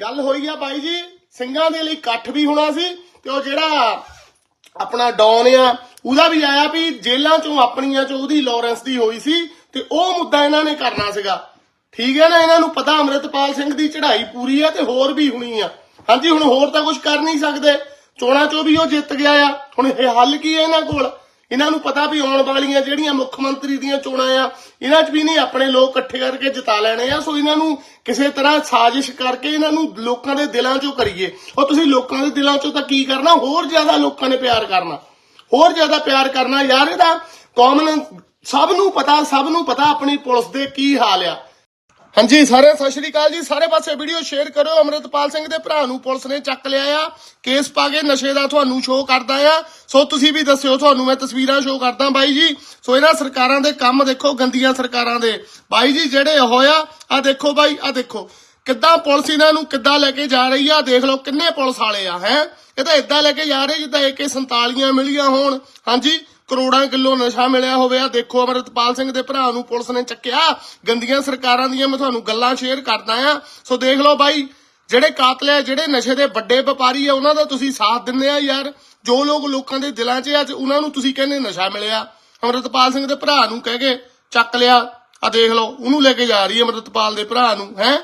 ਗੱਲ ਹੋਈ ਆ ਬਾਈ ਜੀ, ਸਿੰਘਾਂ ਦੇ ਲਈ ਇਕੱਠ ਵੀ ਹੋਣਾ ਸੀ ਤੇ ਉਹ ਜਿਹੜਾ ਆਪਣਾ ਡੌਨ ਆ, ਉਹਦਾ ਵੀ ਆਇਆ ਵੀ ਜੇਲਾਂ ਚੋਂ ਆਪਣੀਆਂ ਚੋਂ ਉਹਦੀ ਲਾਰੈਂਸ ਦੀ ਹੋਈ ਸੀ ਤੇ ਉਹ ਮੁੱਦਾ ਇਹਨਾਂ ਨੇ ਕਰਨਾ ਸੀਗਾ। ਠੀਕ ਹੈ ਨਾ, ਇਹਨਾਂ ਨੂੰ ਪਤਾ ਅਮਰਿਤਪਾਲ ਸਿੰਘ ਦੀ ਚੜ੍ਹਾਈ ਪੂਰੀ ਆ ਤੇ ਹੋਰ ਵੀ ਹੋਣੀ ਆ। ਹਾਂਜੀ, ਹੁਣ ਹੋਰ ਤਾਂ ਕੁਝ ਕਰ ਨਹੀਂ ਸਕਦੇ। ਚੋਣਾਂ ਚੋਂ ਵੀ ਉਹ ਜਿੱਤ ਗਿਆ ਆ। ਹੁਣ ਇਹ ਹੱਲ ਕੀ ਹੈ ਇਹਨਾਂ ਕੋਲ? ਇਹਨਾਂ ਨੂੰ ਪਤਾ ਵੀ ਆਉਣ ਵਾਲੀਆਂ ਜਿਹੜੀਆਂ ਮੁੱਖ ਮੰਤਰੀ ਦੀਆਂ ਚੋਣਾਂ ਆ, ਇਹਨਾਂ 'ਚ ਵੀ ਨਹੀਂ ਆਪਣੇ ਲੋਕ ਇਕੱਠੇ ਕਰਕੇ ਜਿਤਾ ਲੈਣੇ ਆ। ਸੋ ਇਹਨਾਂ ਨੂੰ ਕਿਸੇ ਤਰ੍ਹਾਂ ਸਾਜ਼ਿਸ਼ ਕਰਕੇ ਇਹਨਾਂ ਨੂੰ ਲੋਕਾਂ ਦੇ ਦਿਲਾਂ 'ਚੋਂ ਕਰੀਏ। ਉਹ ਤੁਸੀਂ ਲੋਕਾਂ ਦੇ ਦਿਲਾਂ 'ਚੋਂ ਤਾਂ ਕੀ ਕਰਨਾ? ਹੋਰ ਜ਼ਿਆਦਾ ਲੋਕਾਂ ਨੇ ਪਿਆਰ ਕਰਨਾ। ਹੋਰ ਜ਼ਿਆਦਾ ਪਿਆਰ ਕਰਨਾ। ਯਾਰ ਇਹਦਾ ਕਾਮਨ ਸਭ ਨੂੰ ਪਤਾ, ਸਭ ਨੂੰ ਪਤਾ ਆਪਣੀ ਪੁਲਿਸ ਦੇ ਕੀ ਹਾਲ ਆ। ਹਾਂਜੀ, ਸਾਰੇ ਸਤਿ ਸ਼੍ਰੀ ਅਕਾਲ ਜੀ। ਸਾਰੇ ਪਾਸੇ ਵੀਡੀਓ ਸ਼ੇਅਰ ਕਰੋ ਅਮਰਿਤਪਾਲ ਸਿੰਘ ਦੇ ਭਰਾ ਨੂੰ ਪੁਲਿਸ ਨੇ ਚੱਕ ਲਿਆ ਆ। ਕੇਸ ਪਾ ਕੇ ਨਸ਼ੇ ਦਾ ਤੁਹਾਨੂੰ ਸ਼ੋਅ ਕਰਦਾ ਆ। ਸੋ ਤੁਸੀਂ ਵੀ ਦੱਸਿਓ ਤੁਹਾਨੂੰ, ਮੈਂ ਤਸਵੀਰਾਂ ਸ਼ੋਅ ਕਰਦਾ ਬਾਈ ਜੀ। ਸੋ ਇਹਨਾਂ ਸਰਕਾਰਾਂ ਦੇ ਕੰਮ ਦੇਖੋ, ਗੰਦੀਆਂ ਸਰਕਾਰਾਂ ਦੇ। ਬਾਈ ਜੀ, ਜਿਹੜੇ ਹੋਇਆ ਆ ਦੇਖੋ ਬਾਈ ਆ ਦੇਖੋ। ਕਿੱਦਾਂ ਪੁਲਿਸ ਇਹਨਾਂ ਨੂੰ ਕਿੱਦਾਂ ਲੈ ਕੇ ਜਾ ਰਹੀ ਆ? ਦੇਖ ਲਓ ਕਿੰਨੇ ਪੁਲਿਸ ਵਾਲੇ ਆ, ਹੈ? ਇਹ ਤਾਂ ਇਦਾਂ ਲੈ ਕੇ ਜਾ ਰਹੇ ਜਿੱਦਾਂ AK47 ਮਿਲੀਆਂ ਹੋਣ। ਹਾਂਜੀ ਕਰੋੜਾਂ ਕਿਲੋ ਨਸ਼ਾ ਮਿਲਿਆ ਹੋਵੇ ਆ ਦੇਖੋ ਅਮਰਿਤਪਾਲ ਸਿੰਘ ਦੇ ਭਰਾ ਨੂੰ ਪੁਲਿਸ ਨੇ ਚੱਕਿਆ। ਗੰਦੀਆਂ ਸਰਕਾਰਾਂ ਦੀਆਂ ਮੈਂ ਤੁਹਾਨੂੰ ਗੱਲਾਂ ਸ਼ੇਅਰ ਕਰਦਾ ਆ ਸੋ ਦੇਖ ਲਓ ਬਾਈ, ਜਿਹੜੇ ਕਾਤਲ ਆ, ਜਿਹੜੇ ਨਸ਼ੇ ਦੇ ਵੱਡੇ ਵਪਾਰੀ ਆ, ਉਹਨਾਂ ਦਾ ਤੁਸੀਂ ਸਾਥ ਦਿੰਦੇ ਆ ਯਾਰ। ਜੋ ਲੋਕ ਲੋਕਾਂ ਦੇ ਦਿਲਾਂ 'ਚ ਅੱਜ ਉਹਨਾਂ ਨੂੰ ਤੁਸੀਂ ਕਹਿੰਦੇ ਨਸ਼ਾ ਮਿਲਿਆ। ਅਮਰਿਤਪਾਲ ਸਿੰਘ ਦੇ ਭਰਾ ਨੂੰ ਕਹਿ ਕੇ ਚੱਕ ਲਿਆ। ਆ ਦੇਖ ਲਓ, ਉਹਨੂੰ ਲੈ ਕੇ ਜਾ ਰਹੀ ਹੈ ਅਮਰਿਤਪਾਲ ਦੇ ਭਰਾ ਨੂੰ, ਹੈ?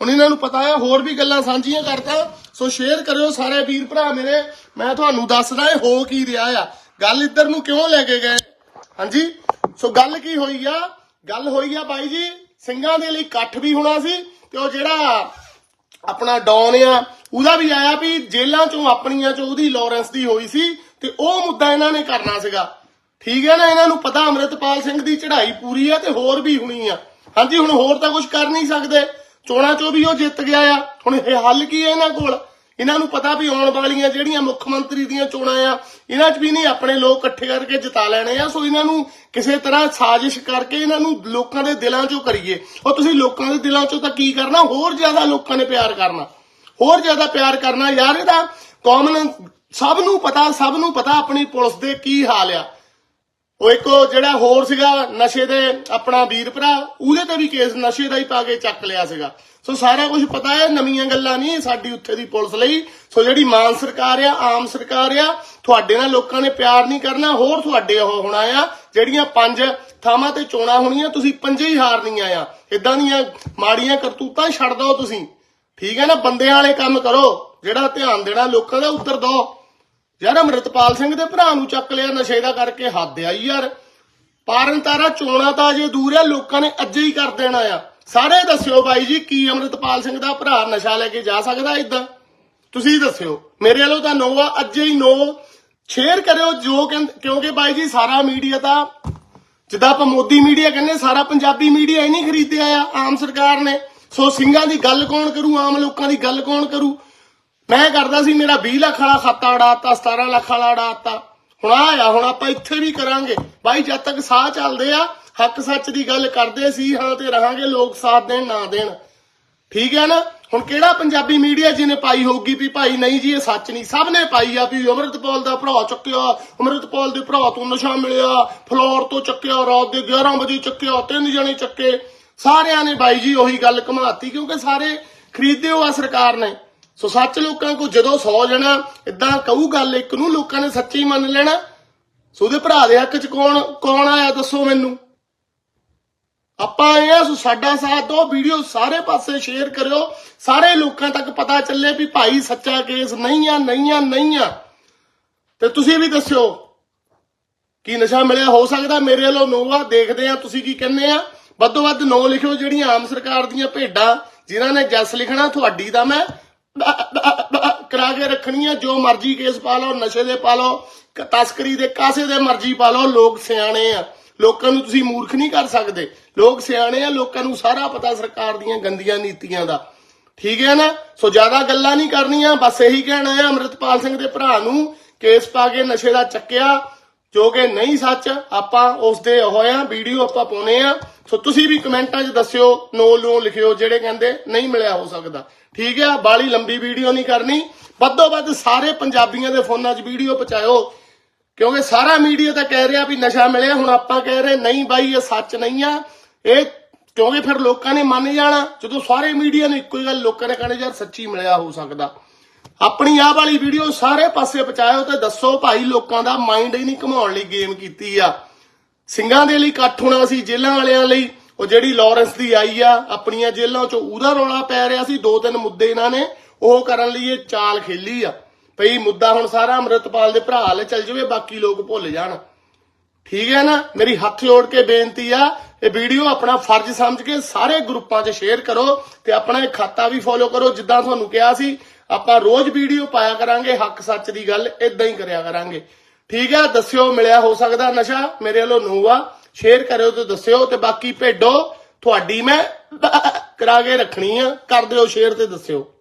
ਹੁਣ ਇਹਨਾਂ ਨੂੰ ਪਤਾ ਹੈ ਹੋਰ ਵੀ ਗੱਲਾਂ ਸਾਂਝੀਆਂ ਕਰਦਾ। ਸੋ ਸ਼ੇਅਰ ਕਰਿਓ ਸਾਰੇ ਵੀਰ ਭਰਾ ਮੇਰੇ। ਮੈਂ ਤੁਹਾਨੂੰ ਦੱਸਦਾ ਇਹ ਹੋ ਕੀ ਰਿਹਾ ਆ। ਗੱਲ ਇੱਧਰ ਨੂੰ ਕਿਉਂ ਲੈ ਕੇ ਗਏ? ਹਾਂਜੀ? ਸੋ ਗੱਲ ਕੀ ਹੋਈ ਆ? ਗੱਲ ਹੋਈ ਆ ਬਾਈ ਜੀ, ਸਿੰਘਾਂ ਦੇ ਲਈ ਇਕੱਠ ਵੀ ਹੋਣਾ ਸੀ ਤੇ ਉਹ ਜਿਹੜਾ ਆਪਣਾ ਡੌਨ ਆ, ਉਹਦਾ ਵੀ ਆਇਆ ਵੀ ਜੇਲਾਂ ਚੋਂ ਆਪਣੀਆਂ ਚੋਂ ਉਹਦੀ ਲਾਰੈਂਸ ਦੀ ਹੋਈ ਸੀ ਤੇ ਉਹ ਮੁੱਦਾ ਇਹਨਾਂ ਨੇ ਕਰਨਾ ਸੀਗਾ। ਠੀਕ ਹੈ ਨਾ, ਇਹਨਾਂ ਨੂੰ ਪਤਾ ਅਮਰਿਤਪਾਲ ਸਿੰਘ ਦੀ ਚੜ੍ਹਾਈ ਪੂਰੀ ਆ ਤੇ ਹੋਰ ਵੀ ਹੋਣੀ ਆ। ਹਾਂਜੀ, ਹੁਣ ਹੋਰ ਤਾਂ ਕੁਝ ਕਰ ਨਹੀਂ ਸਕਦੇ। ਚੋਣਾਂ ਚੋਂ ਵੀ ਉਹ ਜਿੱਤ ਗਿਆ ਆ। ਹੁਣ ਇਹ ਹੱਲ ਕੀ ਹੈ ਇਹਨਾਂ ਕੋਲ? ਇਹਨਾਂ ਨੂੰ ਪਤਾ ਵੀ ਆਉਣ ਵਾਲੀਆਂ ਜਿਹੜੀਆਂ ਮੁੱਖ ਮੰਤਰੀ ਦੀਆਂ ਚੋਣਾਂ ਆ, ਇਹਨਾਂ 'ਚ ਵੀ ਨਹੀਂ ਆਪਣੇ ਲੋਕ ਇਕੱਠੇ ਕਰਕੇ ਜਿਤਾ ਲੈਣੇ ਆ। ਸੋ ਇਹਨਾਂ ਨੂੰ ਕਿਸੇ ਤਰ੍ਹਾਂ ਸਾਜ਼ਿਸ਼ ਕਰਕੇ ਇਹਨਾਂ ਨੂੰ ਲੋਕਾਂ ਦੇ ਦਿਲਾਂ 'ਚੋਂ ਕਰੀਏ। ਉਹ ਤੁਸੀਂ ਲੋਕਾਂ ਦੇ ਦਿਲਾਂ 'ਚੋਂ ਤਾਂ ਕੀ ਕਰਨਾ? ਹੋਰ ਜ਼ਿਆਦਾ ਲੋਕਾਂ ਨੇ ਪਿਆਰ ਕਰਨਾ। ਹੋਰ ਜ਼ਿਆਦਾ ਪਿਆਰ ਕਰਨਾ। ਯਾਰ ਇਹਦਾ ਕਾਮਨ ਸਭ ਨੂੰ ਪਤਾ, ਸਭ ਨੂੰ ਪਤਾ ਆਪਣੀ ਪੁਲਿਸ ਦੇ ਕੀ ਹਾਲ ਆ। ਉਹ ਇੱਕ ਉਹ ਜਿਹੜਾ ਹੋਰ ਸੀਗਾ ਨਸ਼ੇ ਦੇ ਆਪਣਾ ਵੀਰ ਭਰਾ, ਉਹਦੇ ਤੇ ਵੀ ਕੇਸ ਨਸ਼ੇ ਦਾ ਹੀ ਪਾ ਕੇ ਚੱਕ ਲਿਆ ਸੀਗਾ। ਸੋ ਸਾਰਾ ਕੁਝ ਪਤਾ ਹੈ, ਨਵੀਆਂ ਗੱਲਾਂ ਨਹੀਂ ਸਾਡੀ ਉੱਥੇ ਦੀ ਪੁਲਿਸ ਲਈ। ਸੋ ਜਿਹੜੀ ਮਾਨ ਸਰਕਾਰ ਆ, ਆਮ ਸਰਕਾਰ ਆ, ਤੁਹਾਡੇ ਨਾਲ ਲੋਕਾਂ ਨੇ ਪਿਆਰ ਨਹੀਂ ਕਰਨਾ, ਹੋਰ ਤੁਹਾਡੇ ਉਹ ਹੋਣਾ ਆ, ਜਿਹੜੀਆਂ ਪੰਜ ਥਾਵਾਂ ਤੇ ਚੋਣਾਂ ਹੋਣੀਆਂ, ਤੁਸੀਂ ਪੰਜੇ ਹੀ ਹਾਰਨੀਆਂ ਆ। ਇਦਾਂ ਦੀਆਂ ਮਾੜੀਆਂ ਕਰਤੂਤਾਂ ਛੱਡ ਦਿਓ ਤੁਸੀਂ। ਠੀਕ ਹੈ ਨਾ? ਬੰਦਿਆਂ ਵਾਲੇ ਕੰਮ ਕਰੋ, ਜਿਹੜਾ ਧਿਆਨ ਦੇਣਾ, ਲੋਕਾਂ ਦਾ ਉੱਤਰ ਦਿਓ। ਯਾਰ ਅਮਰਿਤਪਾਲ ਸਿੰਘ ਦੇ ਭਰਾ ਨੂੰ ਚੱਕ ਲਿਆ ਨਸ਼ੇ ਦਾ ਕਰਕੇ ਹੱਦ ਆਈ ਯਾਰ। ਪਾਰਨ ਤਾਰਾ ਚੋਣਾ ਤਾਂ ਅਜੇ ਦੂਰ ਹੈ ਲੋਕਾਂ ਨੇ ਅੱਜੇ ਹੀ ਕਰ ਦੇਣਾ ਆ। ਸਾਰੇ ਦੱਸਿਓ ਬਾਈ ਜੀ, ਕੀ ਅਮਰਿਤਪਾਲ ਸਿੰਘ ਦਾ ਭਰਾ ਨਸ਼ਾ ਲੈ ਕੇ ਜਾ ਸਕਦਾ ਇਦਾਂ? ਤੁਸੀਂ ਦੱਸਿਓ। ਮੇਰੇ ਵੱਲੋਂ ਤਾਂ ਨੋ ਆ, ਅੱਜੇ ਹੀ ਨੋ। ਸ਼ੇਅਰ ਕਰਿਓ ਜੋ ਕਹਿੰਦੇ ਕਿਉਂਕਿ ਬਾਈ ਜੀ, ਸਾਰਾ ਮੀਡੀਆ ਤਾਂ, ਜਿੱਦਾਂ ਆਪਾਂ ਮੋਦੀ ਮੀਡੀਆ ਕਹਿੰਦੇ, ਸਾਰਾ ਪੰਜਾਬੀ ਮੀਡੀਆ ਇਹ ਨਹੀਂ ਖਰੀਦਿਆ ਆ, ਆਮ ਸਰਕਾਰ ਨੇ। ਸੋ ਸਿੰਘਾਂ ਦੀ ਗੱਲ ਕੌਣ ਕਰੂ, ਆਮ ਲੋਕਾਂ ਦੀ ਗੱਲ ਕੌਣ ਕਰੂ? ਮੈਂ ਕਰਦਾ ਸੀ ਮੇਰਾ 20 ਲੱਖ ਵਾਲਾ ਖਾਤਾ ਉਡਾਤਾ 17 ਲੱਖ ਵਾਲਾ ਉਡਾਤਾ। ਹੁਣ ਆਇਆ ਹੁਣ ਆਪਾਂ ਇੱਥੇ ਵੀ ਕਰਾਂਗੇ। ਬਾਈ, ਜਦ ਤੱਕ ਸਾਹ ਚੱਲਦੇ ਆ, ਹੱਕ ਸੱਚ ਦੀ ਗੱਲ ਕਰਦੇ ਸੀ ਹਾਂ ਤੇ ਰਹਾਂਗੇ, ਲੋਕ ਸਾਥ ਦੇਣ, ਨਾ ਦੇਣ। ਠੀਕ ਹੈ ਨਾ? ਹੁਣ ਕਿਹੜਾ ਪੰਜਾਬੀ ਮੀਡੀਆ ਜਿਹਨੇ ਪਾਈ ਹੋਊਗੀ ਵੀ ਭਾਈ ਨਹੀਂ ਜੀ, ਇਹ ਸੱਚ ਨਹੀਂ। ਸਭ ਨੇ ਪਾਈ ਆ ਵੀ ਅਮਰਿਤਪਾਲ ਦਾ ਭਰਾ ਚੱਕਿਆ, ਅਮਰਿਤਪਾਲ ਦੇ ਭਰਾ ਤੋਂ ਨਸ਼ਾ ਮਿਲਿਆ, ਫਲੋਰ ਤੋਂ ਚੱਕਿਆ, ਰਾਤ ਦੇ 11 ਵਜੇ ਚੱਕਿਆ, ਤਿੰਨ ਜਣੇ ਚੱਕੇ। ਸਾਰਿਆਂ ਨੇ ਬਾਈ ਜੀ ਉਹੀ ਗੱਲ ਘਮਾਤੀ ਕਿਉਂਕਿ ਸਾਰੇ ਖਰੀਦੇ ਹੋ ਸਰਕਾਰ ਨੇ। ਸੋ ਸੱਚ ਲੋਕਾਂ ਕੋ ਜਦੋਂ 100 ਜਣਾ ਇਦਾਂ ਕਹੂ ਗੱਲ, ਇੱਕ ਨੂੰ ਲੋਕਾਂ ਨੇ ਸੱਚੀ ਮੰਨ ਲੈਣਾ। ਸੋ ਉਹਦੇ ਭਰਾ ਦੇ ਹੱਕ ਚ ਕੌਣ ਕੌਣ ਆਇਆ, ਦੱਸੋ ਮੈਨੂੰ। ਆਪਾਂ ਆਏ ਆ ਸੋ ਸਾਡਾ ਸਾਥ ਦਿਓ, ਵੀਡੀਓ ਸਾਰੇ ਪਾਸੇ ਸ਼ੇਅਰ ਕਰਿਓ। ਸਾਰੇ ਲੋਕਾਂ ਤੱਕ ਪਤਾ ਚੱਲੇ ਵੀ ਭਾਈ ਸੱਚਾ ਕੇਸ ਨਹੀਂ ਆ ਨਹੀਂ ਆ ਨਹੀਂ ਆ। ਤੇ ਤੁਸੀਂ ਵੀ ਦੱਸਿਓ, ਕੀ ਨਸ਼ਾ ਮਿਲਿਆ? ਹੋ ਸਕਦਾ ਮੇਰੇ ਵੱਲੋਂ ਨੋ ਆ ਦੇਖਦੇ ਆ ਤੁਸੀਂ ਕੀ ਕਹਿੰਦੇ ਆ। ਵੱਧੋ ਵੱਧ ਨੋ ਲਿਖਿਓ ਜਿਹੜੀਆਂ ਆਮ ਸਰਕਾਰ ਦੀਆਂ ਭੇਡਾਂ, ਜਿਨ੍ਹਾਂ ਨੇ ਜੱਸ ਲਿਖਣਾ, ਤੁਹਾਡੀ ਦਾ ਮੈਂ ਕਰਾ ਕੇ ਰੱਖਣੀ ਆ, ਜੋ ਮਰਜ਼ੀ ਕੇਸ ਪਾ ਲਓ, ਨਸ਼ੇ ਦੇ ਪਾ ਲਓ ਤਸਕਰੀ ਦੇ ਕਾਸੇ ਦੇ ਮਰਜ਼ੀ ਪਾ ਲਓ, ਲੋਕ ਸਿਆਣੇ ਆ। ਲੋਕਾਂ ਨੂੰ ਤੁਸੀਂ ਮੂਰਖ ਨਹੀਂ ਕਰ ਸਕਦੇ। ਲੋਕ ਸਿਆਣੇ ਆ, ਲੋਕਾਂ ਨੂੰ ਸਾਰਾ ਪਤਾ ਸਰਕਾਰ ਦੀਆਂ ਗੰਦੀਆਂ ਨੀਤੀਆਂ ਦਾ। ਠੀਕ ਹੈ ਨਾ? ਸੋ ਜ਼ਿਆਦਾ ਗੱਲਾਂ ਨਹੀਂ ਕਰਨੀਆਂ, ਬਸ ਇਹੀ ਕਹਿਣਾ ਹੈ ਅਮਰਿਤਪਾਲ ਸਿੰਘ ਦੇ ਭਰਾ ਨੂੰ ਕੇਸ ਪਾ ਕੇ ਨਸ਼ੇ ਦਾ ਚੱਕਿਆ, ਜੋ ਕਿ ਨਹੀਂ ਸੱਚ, ਆਪਾਂ ਉਸ ਦੇ ਹੋਇਆ ਵੀਡੀਓ ਆਪਾਂ ਪਾਉਨੇ ਆ। ਸੋ ਤੁਸੀਂ ਵੀ ਕਮੈਂਟਾਂ 'ਚ ਦੱਸਿਓ ਨੋ ਨੋ ਲਿਖਿਓ, ਜਿਹੜੇ ਕਹਿੰਦੇ ਨਹੀਂ ਮਿਲਿਆ ਹੋ ਸਕਦਾ। ਠੀਕ ਹੈ ਬਾਲੀ ਲੰਬੀ ਵੀਡੀਓ ਨਹੀਂ ਕਰਨੀ। ਵੱਧੋ ਵੱਧ ਸਾਰੇ ਪੰਜਾਬੀਆਂ ਦੇ ਫੋਨਾਂ 'ਚ ਵੀਡੀਓ ਪਹੁੰਚਾਇਓ। ਕਿਉਂਕਿ ਸਾਰਾ ਮੀਡੀਆ ਤਾਂ ਕਹਿ ਰਿਹਾ ਵੀ ਨਸ਼ਾ ਮਿਲਿਆ, ਹੁਣ ਆਪਾਂ ਕਹਿ ਰਹੇ, ਨਹੀਂ ਬਾਈ, ਇਹ ਸੱਚ ਨਹੀਂ ਆ। ਇਹ ਕਿਉਂਕਿ ਫਿਰ ਲੋਕਾਂ ਨੇ ਮੰਨ ਜਾਣਾ, ਜਦੋਂ ਸਾਰੇ ਮੀਡੀਆ ਨੇ ਇੱਕੋ ਹੀ ਗੱਲ ਲੋਕਾਂ ਨੇ ਕਹਿਣਾ, ਯਾਰ ਸੱਚੀ ਮਿਲਿਆ ਹੋ ਸਕਦਾ। ਆਪਣੀ ਆਹ ਵਾਲੀ ਵੀਡੀਓ ਸਾਰੇ ਪਾਸੇ ਪਹੁੰਚਾਇਓ ਤੇ ਦੱਸੋ ਭਾਈ ਲੋਕਾਂ ਦਾ ਮਾਈਂਡ ਹੀ ਨਹੀਂ ਘਮਾਉਣ ਲਈ ਗੇਮ ਕੀਤੀ ਆ। ਸਿੰਘਾਂ ਦੇ ਲਈ ਇਕੱਠ ਹੋਣਾ ਸੀ, ਜੇਲ੍ਹਾਂ ਵਾਲਿਆਂ ਲਈ। ਉਹ ਜਿਹੜੀ ਲਾਰੈਂਸ ਦੀ ਆਈ ਆ, ਆਪਣੀਆਂ ਜੇਲ੍ਹਾਂ ਚੋਂ ਉਹਦਾ ਰੌਲਾ ਪੈ ਰਿਹਾ ਸੀ। ਦੋ ਤਿੰਨ ਮੁੱਦੇ ਇਹਨਾਂ ਨੇ ਉਹ ਕਰਨ ਲਈ ਇਹ ਚਾਲ ਖੇਲੀ ਆ। ਭਈ ਮੁੱਦਾ ਹੁਣ ਸਾਰਾ ਅੰਮ੍ਰਿਤਪਾਲ ਦੇ ਭਰਾ ਲੈ ਚੱਲ ਜਾਵੇ, ਬਾਕੀ ਲੋਕ ਭੁੱਲ ਜਾਣ। ਠੀਕ ਹੈ ਨਾ? ਮੇਰੀ ਹੱਥ ਜੋੜ ਕੇ ਬੇਨਤੀ ਆ, ਇਹ ਵੀਡੀਓ ਆਪਣਾ ਫਰਜ਼ ਸਮਝ ਕੇ ਸਾਰੇ ਗਰੁੱਪਾਂ 'ਚ ਸ਼ੇਅਰ ਕਰੋ ਤੇ ਆਪਣਾ ਇਹ ਖਾਤਾ ਵੀ ਫੋਲੋ ਕਰੋ। ਜਿੱਦਾਂ ਤੁਹਾਨੂੰ ਕਿਹਾ ਸੀ, ਆਪਾਂ ਰੋਜ਼ ਵੀਡੀਓ ਪਾਇਆ ਕਰਾਂਗੇ, ਹੱਕ ਸੱਚ ਦੀ ਗੱਲ ਇਦਾਂ ਹੀ ਕਰਿਆ ਕਰਾਂਗੇ। ਠੀਕ ਹੈ ਦੱਸਿਓ, ਮਿਲਿਆ ਹੋ ਸਕਦਾ ਨਸ਼ਾ, ਮੇਰੇ ਵੱਲੋਂ ਨੂੰ ਆ ਸ਼ੇਅਰ ਕਰਿਓ ਤੇ ਦੱਸਿਓ ਤੇ ਬਾਕੀ ਭੇਡੋ, ਤੁਹਾਡੀ ਮੈਂ ਕਰਾ ਕੇ ਰੱਖਣੀ ਆ, ਕਰ ਦਿਓ ਸ਼ੇਅਰ ਤੇ ਦੱਸਿਓ।